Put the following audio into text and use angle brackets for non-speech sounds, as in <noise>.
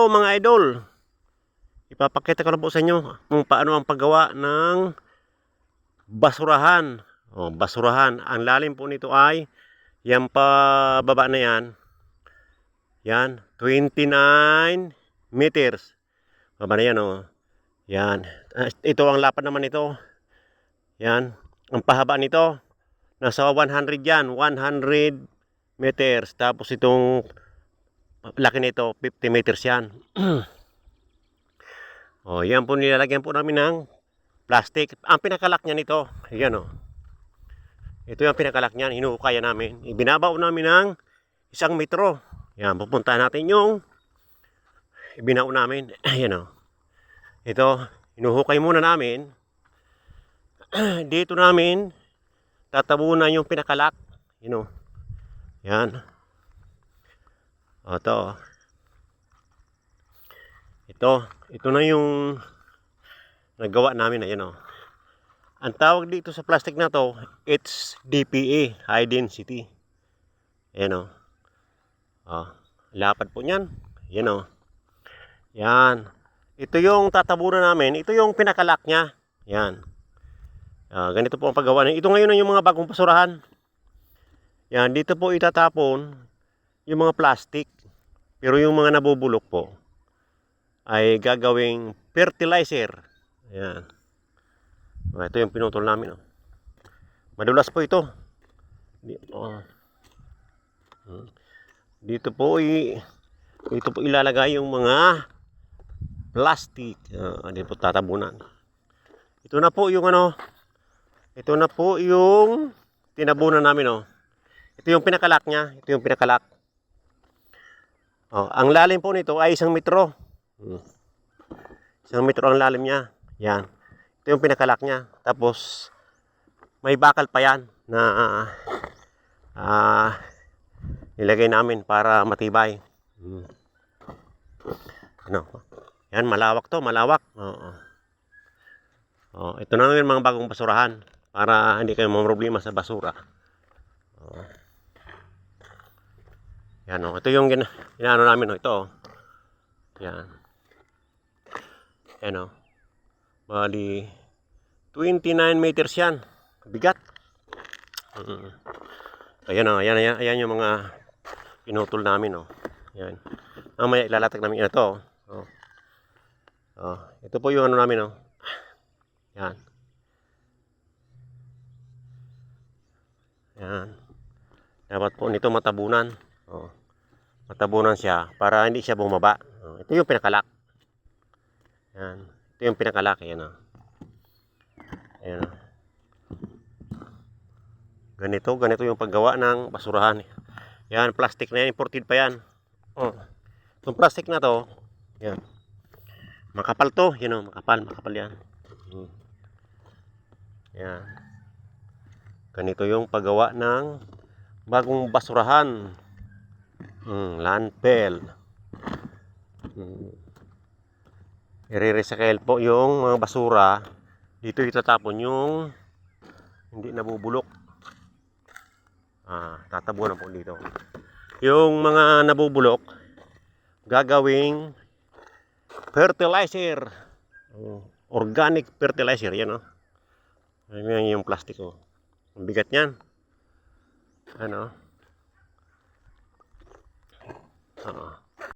So mga idol, ipapakita ko na po sa inyo kung paano ang paggawa ng basurahan. O, basurahan. Ang lalim po nito ay yan pa baba na yan. Yan, 29 meters. Baba na yan o. Yan. Ah, Ito ang lapad naman ito. Yan. Ang pahaba nito, nasa 100 yan. 100 meters. Tapos itong laki nito, 50 meters yan. o, <clears throat> yan po nilalagyan po namin ng plastic. Ang pinakalak niya nito, yan o. Ito yung pinakalak niyan, hinuhukayan namin. Ibinabaw namin ng isang metro. Yan, pupunta natin yung ibinaw namin. <clears throat> Ayan o. Ito, hinuhukay muna namin. <clears throat> Dito namin, tatabunan yung pinakalak. You know. Yan. O, ito. Ito. Ito na yung nagawa namin. Ayan o. Ang tawag dito sa plastic na to, it's DPA, high density. Ayan o. O, lapad po niyan. Ayan o. Yan. Ito yung tatabunan namin. Ito yung pinakalak niya. Yan. Ah, ganito po ang paggawa niya. Ito ngayon na yung mga bagong basurahan. Yan, dito po itatapon yung mga plastic. Pero yung mga nabubulok po ay gagawing fertilizer. Yan. Ah, ito yung pinutol namin. Oh. Madulas po ito. Oh. Hmm. Dito po i dito po ilalagay yung mga plastic. Ah, dito po tatabunan. Ito na po yung ano. Ito na po yung tinabunan namin oh. Ito yung pinakalak niya. Ito yung pinakalak. Oh, ang lalim po nito ay isang metro. Hmm. Isang metro ang lalim niya. Yan. Ito yung pinakalak niya. Tapos, may bakal pa yan na ah, ah, nilagay namin para matibay. Hmm. Ano? Yan, malawak to, malawak. Oo. Oh, ito na yung mga bagong basurahan para hindi kayo problema sa basura. Oh. Yan oh, ito yung gina, inaano namin oh, ito. oh. Yan. Yan oh. Bali 29 meters yan. Bigat. Mm. Ayan oh, ayan, ayan, ayan yung mga pinutol namin oh. Yan. Mamaya ilalatag namin ito. Oh. Oh, ito po yung ano namin oh. Yan. Yan. Dapat po nito matabunan. Oh. Matabunan siya para hindi siya bumaba. Oh, ito yung pinakalak. Yan. Ito yung pinakalak. Yan oh. Ayan oh. Ganito, ganito yung paggawa ng basurahan. Yan, plastic na yan. Imported pa yan. Oh. Itong plastic na to, yan. Makapal to. Yan oh, makapal. Makapal yan. Hmm. Ganito yung paggawa ng bagong basurahan. Hmm, landfill. Hmm. I-recycle po yung mga basura. Dito itatapon yung hindi nabubulok. Ah, tatabunan po dito. Yung mga nabubulok, gagawing fertilizer. Oh, organic fertilizer, yan oh. Ayan yung plastic oh. Ang bigat niyan. Ano? Oo.